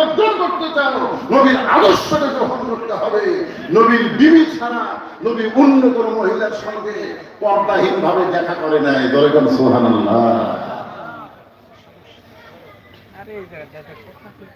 অর্জন করতে চাও, নবীর আদর্শকে গ্রহণ করতে হবে। নবীর বিবি ছাড়া নবী অন্য কোন মহিলার সঙ্গে পর্দাহীন ভাবে দেখা করে নাই। দরকার সোহান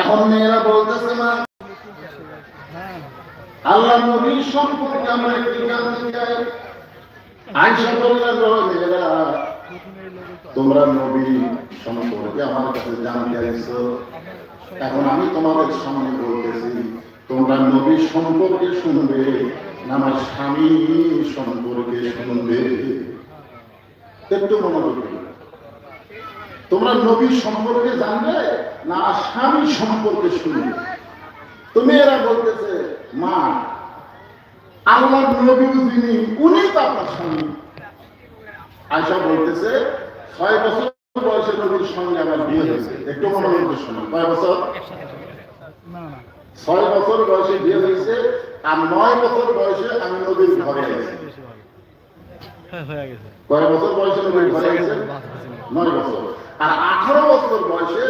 এখন মেয়েরা বলতেছে না আল্লাহ নবীর সম্পর্কে আমরা একটি বললেন মেয়েরা, তোমরা নবী সম্পর্কে আমার কাছে জানতে আইছো এখন আমি তোমাদের সামনে বলতেছি, তোমরা নবী সম্পর্কে শুনবে, আমার স্বামী সম্পর্কে শুনবে। একটু মনোযোগ তোমরা নবী সম্পর্কে জানবে না স্বামী সম্পর্কে শুনবে? তুমি এরা বলতেছে, মা আল্লাহ নবী যিনি উনি তো আপনার স্বামী। আয়সা বলতেছে, ছয় বছর বয়সে ছয় বছর বয়সে বিয়ে হয়েছে আর নয় বছর বয়সে আমি ঘরে কয় বছর বয়সে ঘরে নয় বছর। আর আঠারো বছর বয়সে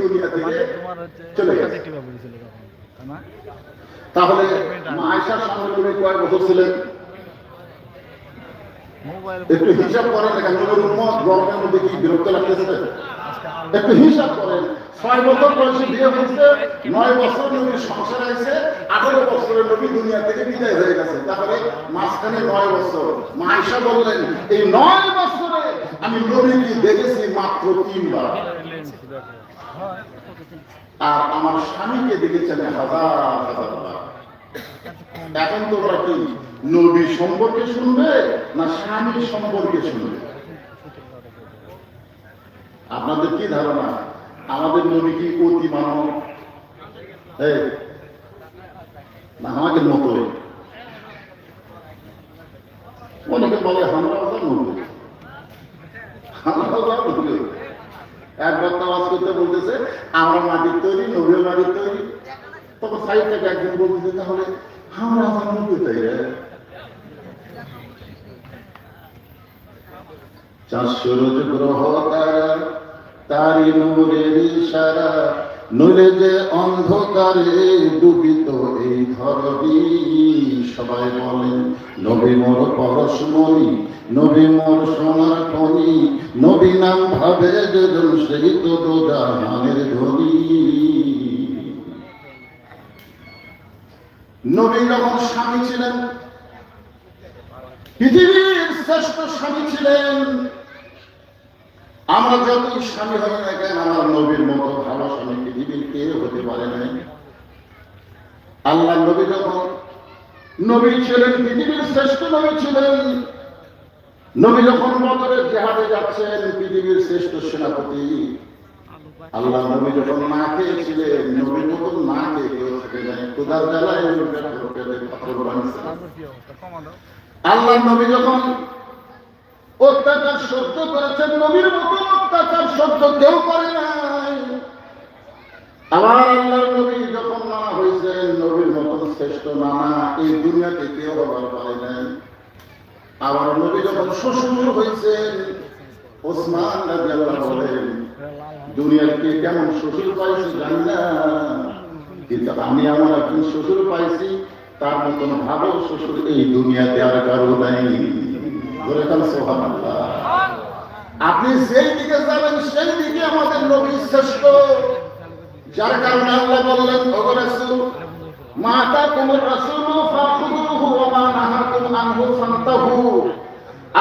দুনিয়া থেকে চলে গেছে। তাহলে মা আয়সার সঙ্গে নবী কয় বছর ছিলেন? একটু হিসাব করেন দেখেন নবীর উম্মত গরমের মধ্যে কি বিরক্ত লাগতেছে? একটু হিসাব করেন ছয় বছর বয়সে বিয়ে হয়েছে নয় বছর নবীর সংসার আছে আঠারো বছরের নবী দুনিয়া থেকে বিদায় হয়ে গেছে। তাহলে মাঝখানে নয় বছর। বললেন এই নয় বছরে আমি নবীকে দেখেছি মাত্র তিনবার। আর আমার স্বামীকে দেখেছি আমি হাজার হাজার। এখন তোমরা কি নবী সম্পর্কে শুনবে না স্বামী সম্পর্কে শুনবে? আপনাদের কি ধারণা? আমাদের নবী কি অতি মানব? অনেকে বলে তো নবী তো নবী একবার তাওয়াজ করতে বলতেছে, আমরা মাটির তৈরি, নবীর মাটির তৈরি। তখন সাইড থেকে একজন বলতেছে, তাহলে আমরা আমার নবী তাই রে চারশো রোজ গ্রহ তারা তারি নূরের ইশারা, নূরে যে অন্ধকারে ডুবিত এই ধরবি সবাই বলেন, নবী মোর পরশমণি নবী মোর সোনার খনি নবী নাম ভাবে যেজন সেই তো দোজাহানের ধনী। নবী যখন স্বামী ছিলেন, পৃথিবীর শ্রেষ্ঠ স্বামী ছিলেন। আমরা যতই স্বামী হই না কেন, আমার নবীর মতো ভালো স্বামী পৃথিবীর কেউ হতে পারে নাই। আল্লাহ নবী যখন নবী ছিলেন, পৃথিবীর শ্রেষ্ঠ নবী ছিলেন। নবী যখন বদরের জেহাদে যাচ্ছেন, পৃথিবীর শ্রেষ্ঠ সেনাপতি। আল্লাহ নবী যখন না খেয়েছিলেন নবীর মতন না খেয়ে কেউ নবী কি আল্লাহ নবী যখন অত্যাচার সহ্য করেছেন নবীর মতো অত্যাচার সহ্য কেউ করে নাই আবার আল্লাহর নবী যখন নানা হয়েছেন, নবীর মতন শ্রেষ্ঠ নানা এই দুনিয়াতে কেউ হবার পারে নাই আবার নবী যখন শ্বশুর হয়েছেন, ওসমান রাজি আল্লাহ বলেন, দুনিয়ার কে কেমন শ্বশুর পাইছি জানি না, কিন্তু আমি আমার একজন শ্বশুর পাইছি, তার মতন ভালো শ্বশুর এই দুনিয়াতে আর কারও নাই। আপনি যেই দিকে যাবেন, সেই দিকে আমাদের নবী শ্রেষ্ঠ। যার কারণে আল্লাহ বললেন, ওগো মাতা কুমুর রাসূল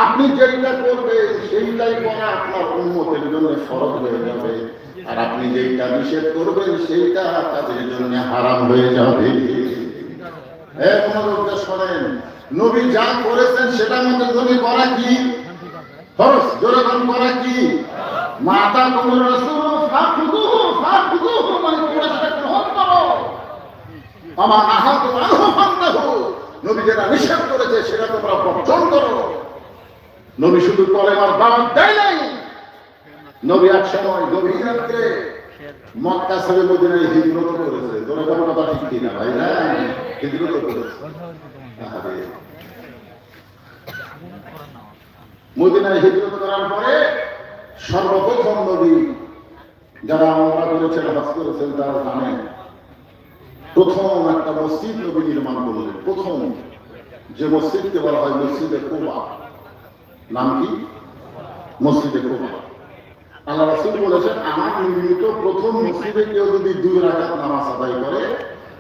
আপনি যেটা করবেন, সেইটাই করা আপনার উন্মতের জন্য ফরজ হয়ে যাবে। আর আপনি যেটা নিষেধ করবেন, সেইটা তাদের জন্য হারাম হয়ে যাবে। হ্যাঁ মনোযোগ শোনেন। নবী যা করেছেন সেটা আমাদের নবী করা কি? ফরজ। জোরে বলুন, করা কি? মাতা কুমুর রাসূল ফাখুদুহু ফাখুদুহু মানে তোমরা সেটা গ্রহণ করো আমার আহাত আনহু ফান্তাহু নবী যেটা নিষেধ করেছে, সেটা তোমরা বর্জন করো। নবী শুধু কলেমার দাওয়াত দেয় নাই। নবী এক সময় গভীর রাত্রে মক্কা ছেড়ে মদিনায় হিজরত করেছে। তোরা কথা ঠিক কিনা? ভাই না হিজরত করেছে। আহারে। মদিনায় হিজরত করার পরে সর্বপ্রথম নবী যারা আমরা করেছেন, হজ করেছেন, তারা জানেন, প্রথম একটা মসজিদ নবী নির্মাণ করলেন। প্রথম যে মসজিদকে বলা হয় মসজিদে কোবা। নাম কি? মসজিদে কোবা। আল্লাহ রাসূল বলেছেন, আমার নির্মিত প্রথম মসজিদে কেউ যদি দুই রাকাত নামাজ আদায় করে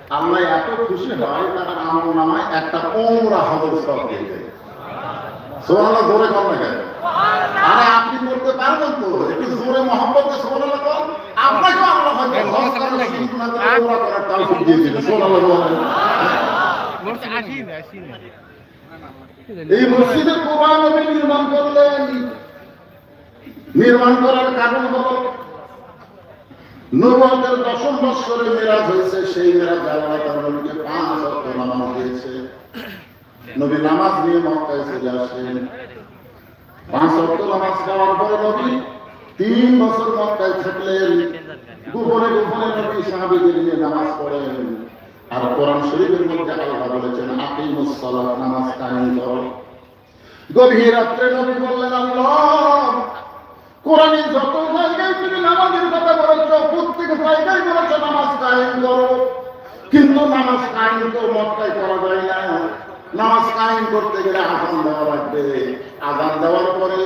আল্লাহ এত খুশি হয় তার আমল নামায় একটা ওমরা হজর সব দিয়ে দেয়। সুবহানাল্লাহ জোরে কর না কেন? আরে আপনি করতে পারবেন তো একটু জোরে কর আপনাকে আল্লাহ হয়তো হজ করার সুযোগ না করে ওমরা করার দিয়ে দিবেন সুবহানাল্লাহ বলেন আসি না আসি। এই মসজিদে কোরআন নির্মাণ করলেন। নির্মাণ করার কারণ হলো নবতের দশম বৎসরে মেরাজ হয়েছে, সেই মেরাজ আল্লাহ তার নবীকে পাঁচ অক্ট নামাজ দিয়েছে। নবী নামাজ নিয়ে মক্কায় চলে আসেন। পাঁচ অক্ট নামাজ পাওয়ার পরে নবী তিন বছর মক্কায় থাকলেন। গোপনে গোপনে নবী সাহাবিদের নিয়ে নামাজ পড়েন। আর কোরআন শরীফের মধ্যে আল্লাহ বলেছেন, আকিমুস সালাত নামাজ কায়েম করো। গভীর রাত্রে নবী বললেন, আল্লাহ কোরআনের যত জায়গায় তুমি নামাজের কথা বলেছ, প্রত্যেক জায়গায় বলেছ, নামাজ কায়েম করো। কিন্তু নামাজ কায়েম তো মক্কায় করা যায় না। নামাজ কায়েম করতে গেলে আজান দেওয়া লাগবে। আজান দেওয়ার পরে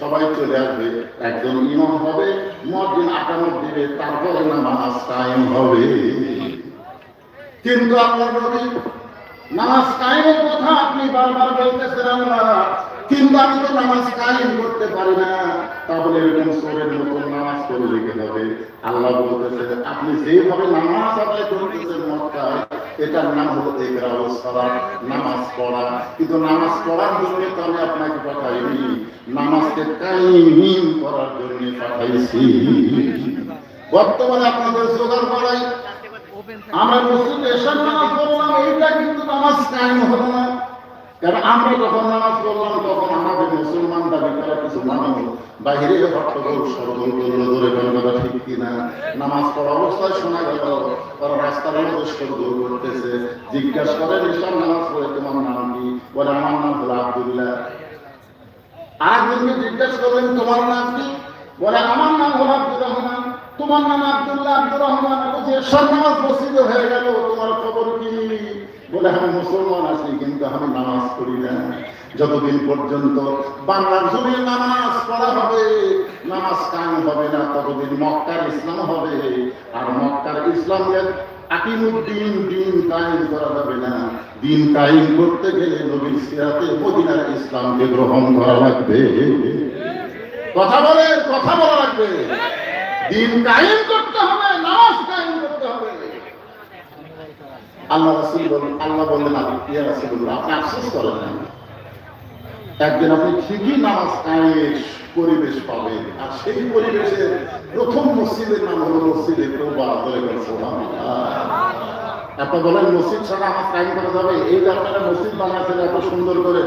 সবাই চলে আসবে। একজন ইমাম হবে, মসজিদ আটামত দিবে তারপরে নামাজ কায়েম হবে। কিন্তু আপনার নামাজ কায়েমের কথা আপনি বারবার বলতেছেন আমরা। তো নামাজ কায়েম করতে না। তাহলে এরকম সোরের মতো নামাজ করে রেখে হবে আল্লাহ বলতেছে আপনি যেভাবে নামাজ আদায় করতেছেন এটার নাম হলো নামাজ পড়া। কিন্তু নামাজ পড়ার জন্য তো আমি আপনাকে পাঠাইনি। নামাজকে করার জন্য পাঠাইছি। বর্তমানে আপনাদের জোগাড় করাই। আমরা মসজিদ এসে নামাজ পড়লাম, এইটা কিন্তু নামাজ কায়েম হলো না। কারণ আমরা যখন নামাজ পড়লাম, তখন আমাদের মুসলমান দাবি করা কিছু মানুষ বাহিরে হট্টগোল সরগোল কথা ঠিক কিনা নামাজ পড়া অবস্থায় শোনা গেল, তারা রাস্তার মধ্যে সরগোল করতেছে। জিজ্ঞাসা করেন ঈশান নামাজ পড়ে তোমার নাম কি? বলে, আমার নাম হলো আব্দুল্লাহ। জিজ্ঞাসা করলেন, তোমার নাম কি? বলে, আমার নাম হলো আব্দুর রহমান। তোমার নাম আব্দুল্লাহ আব্দুর রহমান। এরশাদ নামাজ মসজিদে হয়ে গেল। তোমার খবর বলে আমি মুসলমান আছি, কিন্তু আমি নামাজ পড়ি না। যতদিন পর্যন্ত বাংলার জমির নামাজ পড়া হবে, নামাজ কায়েম হবে না, ততদিন মক্কার ইসলাম হবে। আর মক্কার ইসলামের আকিমুদ্দিন দিন কায়েম করা যাবে না। দিন কায়েম করতে গেলে নবীর সিরাতে মদিনার ইসলামকে গ্রহণ করা লাগবে। কথা বলে, কথা বলা লাগবে। দিন কায়েম করতে হবে, নামাজ আল্লাহ রাসূল বলেন আল্লাহ বললেন আপনি ইয়া রাসূলুল্লাহ, আপনি আফসোস করেন না একদিন আপনি ঠিকই নামাজ কায়েমের পরিবেশ পাবেন। আর সেই পরিবেশের প্রথম মসজিদের নাম হলো মসজিদে বলেন সুবহানাল্লাহ। আপনি বলেন, মসজিদ ছাড়া আমার কায়েম করা যাবে? এই যে আপনারা মসজিদ বানাচ্ছেন এত সুন্দর করে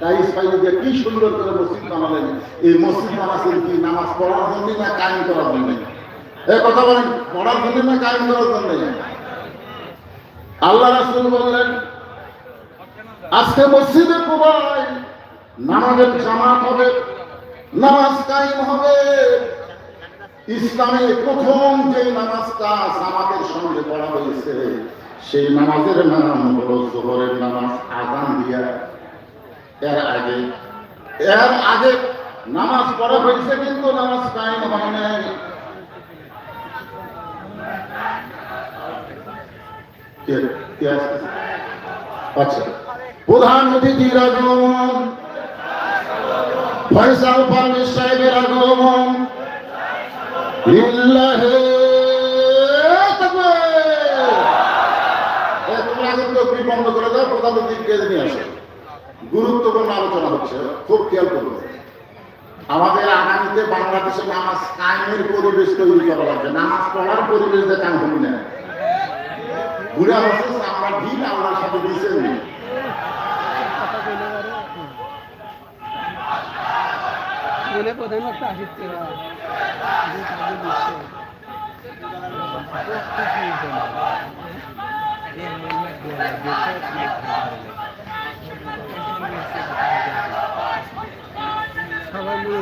টাইস পাইলে দিয়ে কি সুন্দর করে মসজিদ বানালেন? এই মসজিদ বানাচ্ছেন কি নামাজ পড়ার জন্য না কায়েম করার জন্য এই কথা বলেন, পড়ার জন্য না কায়েম করার জন্য আল্লাহ রাসুল বললেন, আজকে মসজিদে কোবায় নামাজের জামাত হবে, নামাজ কায়েম হবে। ইসলামে প্রথম যে নামাজটা আমাদের সঙ্গে পড়া হয়েছে, সেই নামাজের নাম হলো জোহরের নামাজ, আজান দিয়া। এর আগে এর আগে নামাজ পড়া হয়েছে, কিন্তু নামাজ কায়েম হয় নাই কে- কে আসতেছে? আচ্ছা প্রধান অতিথির আগমন ফয়সাল পারভেজ সাহেবের আগমন বন্ধ করে দাও প্রধান অতিথিকে নিয়ে আসো গুরুত্বপূর্ণ আলোচনা হচ্ছে, খুব খেয়াল করব। আমাদের আগামীতে বাংলাদেশে নামাজ কায়েমের পরিবেশ তৈরি করা লাগবে। নামাজ পড়ার পরিবেশ দেখান হবি না ঘুরে হচ্ছে আমরা ভিড় আল্লাহর সাথে দিয়েছেন। বক্তা আসিচ্ছে সবাই মিলে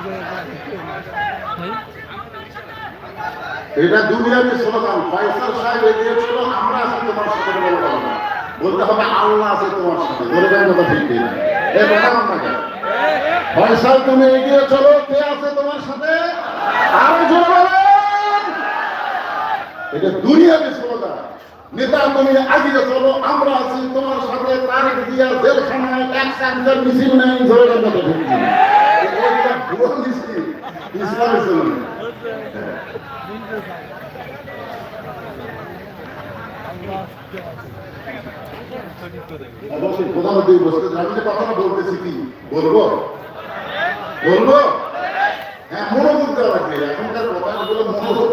এটা দুনিয়াবি স্লোগান, ফয়সাল সাহেব এগিয়ে ছিল আমরা আছি তোমার সাথে বলে বলো না। বলতে হবে, আল্লাহ আছে তোমার সাথে। বলে দেন কথা ঠিক কিনা। এ ফয়সাল, তুমি এগিয়ে চলো, কে আছে তোমার সাথে? আরও জোরে বলেন। এটা দুনিয়াবি স্লোগান। নেতা, তুমি আগিয়ে চলো, আমরা আছি তোমার সাথে। তারিখ দিয়া জেলখানায় এক চার্জার মিছিল নাই ধরে কথা ঠিক কিনা। এটা ভুল মিছিল ইসলামী স্লোগান অবশ্যই প্রধানমন্ত্রী বসতে আমি যে বলতেছি কি, বলব? বলব? হ্যাঁ এখনকার কথাগুলো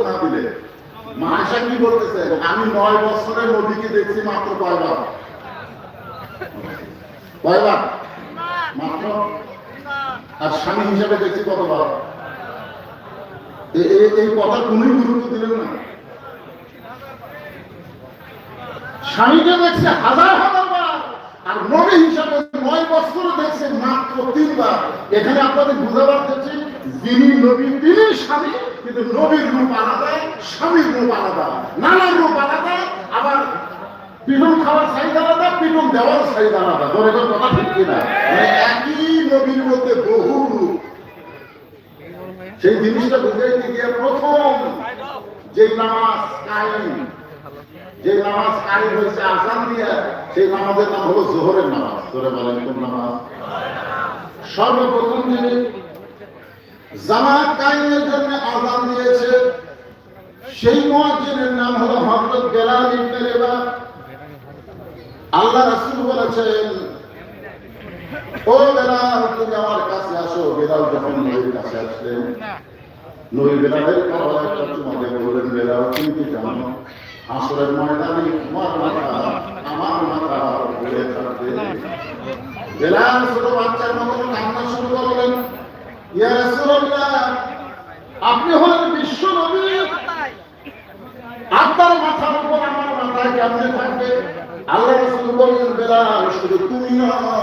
না দিলে। কি বলতেছে? আমি নয় বছরের নদীকে দেখছি মাত্র কয়বার। কয়বার? মাত্র? আর স্বামী হিসাবে দেখছি কতবার? এই কথা কোনই গুরুত্ব দিলেন না। স্বামীকে দেখছে হাজার হাজার বার, আর নবী হিসাবে নয় বছর দেখছে মাত্র তিনবার। এখানে আপনাদের বুঝাবার চাচ্ছি যিনি নবী, তিনি স্বামী, কিন্তু নবীর রূপ আলাদা, স্বামীর রূপ আলাদা। নানার রূপ আলাদা, আবার পিটন খাওয়ার সাইজ আলাদা পিটন দেওয়ার সাইজ আলাদা। ধরে কথা ঠিক কিনা? মানে একই নবীর মধ্যে বহু রূপ। সেই জিনিসটা বুঝাইতে গিয়ে প্রথম যে নামাজ কায়েম যে নামাজ কায়েম হয়েছে আসান দিয়ে, সেই নামাজের নাম হলো জোহরের নামাজ। ধরে বলেন, কোন নামাজ? সর্বপ্রথম যিনি জামাত কায়েমের জন্য আজান দিয়েছে, সেই মুয়াজ্জিনের নাম হলো হযরত বেলাল ইবনে রেবা। আল্লাহ রাসূল বলেছেন ও বেলাল তুমি আমার কাছে আসো বেলাল যখন কাছে আসলেন নবী বেলালের একটা বললেন বেলাল তুমি কি জানো আসরের ময়দানে তোমার মাথা আমার মাথা ঘুরে থাকবে? বেলাল ছোট বাচ্চার মতো কান্না শুরু করলেন ইয়া রাসূলুল্লাহ আপনি হলেন বিশ্ব নবী। আপনার মাথার উপর আমার মাথায় কেমনে থাকবে? আল্লাহ রাসূল বললেন বেলাল শুধু তুমি পর্যন্ত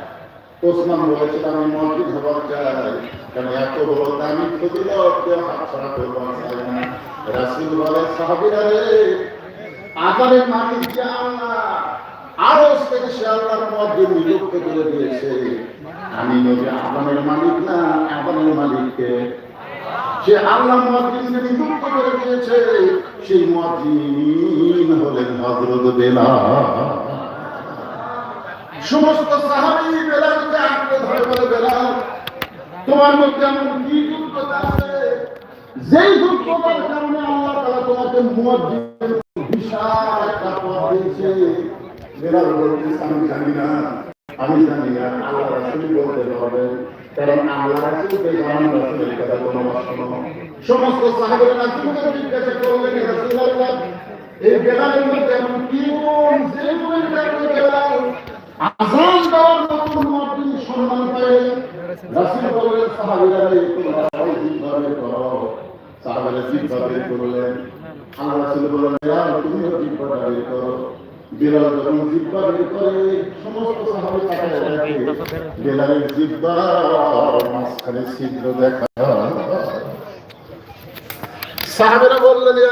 ওসমান বলেছিল আমি মুয়াজ্জিন হবার চাই। কারণ এত বড় দামি ফজিলত কেউ বলে সাহাবীরা রে মালিক যে আরও মুয়াজ্জিন নিযুক্ত করে দিয়েছে। আমি নবী আজানের মালিক না, আজানের মালিককে। সে আল্লাহ মুয়াজ্জিনকে নিযুক্ত করে দিয়েছে। সেই হলেন বেলাল। সমস্ত সাহাবী বেলালকে আঁকড়ে ধরে বলে বেলাল তোমার মধ্যে এমন কি যোগ্যতা আছে? যেই যোগ্যতার কারণে আল্লাহ তাআলা তোমাকে বিশাল একটা দিয়েছে। আমি জানি না। আমি জানি না। আল্লাহ রাসূল বলতে হবে। কারণ আল্লাহ রাসূলকে জানান কথা কোনো সমস্ত সাহাবীরা রাসূলকে জিজ্ঞাসা করলেন রাসূলুল্লাহ এই মধ্যে এমন কি গুণ যে গুণের কারণে বেলাল আজান দেওয়ার মতো মুয়াজ্জিন সম্মান পায় রাসূল বললেন সাহাবীরা এই তোমরা সবাই ঠিকভাবে করো ঠিকভাবে করলেন আল্লাহ রাসূল বললেন, ইয়া তুমি করো যখন জিব্বা বের করে সমস্ত সাহাবী জিব্বা মাঝখানে ছিদ্র দেখা সাহাবীরা বললেন ইয়া